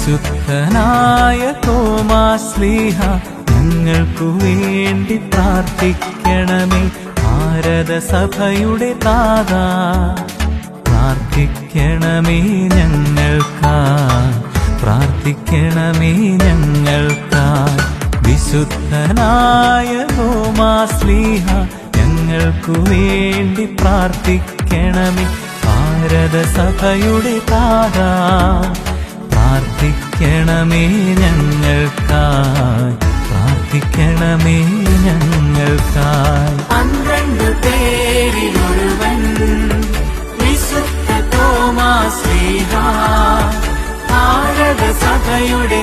വിശുദ്ധനായ തോമാസ്ലീഹ ഞങ്ങൾക്കു വേണ്ടി പ്രാർത്ഥിക്കണമേ. ഭാരത സഭയുടെ താത പ്രാർത്ഥിക്കണമേ ഞങ്ങൾക്കാ. പ്രാർത്ഥിക്കണമേ ഞങ്ങൾക്കാ. വിശുദ്ധനായ തോമാസ്ലീഹ ഞങ്ങൾക്കു വേണ്ടി പ്രാർത്ഥിക്കണമേ. ഭാരത സഭയുടെ താതാ പ്രാർത്ഥിക്കണമേ ഞങ്ങൾക്കായി. പ്രാർത്ഥിക്കണമേ ഞങ്ങൾക്കായി. പന്ത്രണ്ട് പേരിൽ ഒരുവൻ വിശുദ്ധ തോമാ തോമാശ്രീഹ ഭാരത സഭയുടെ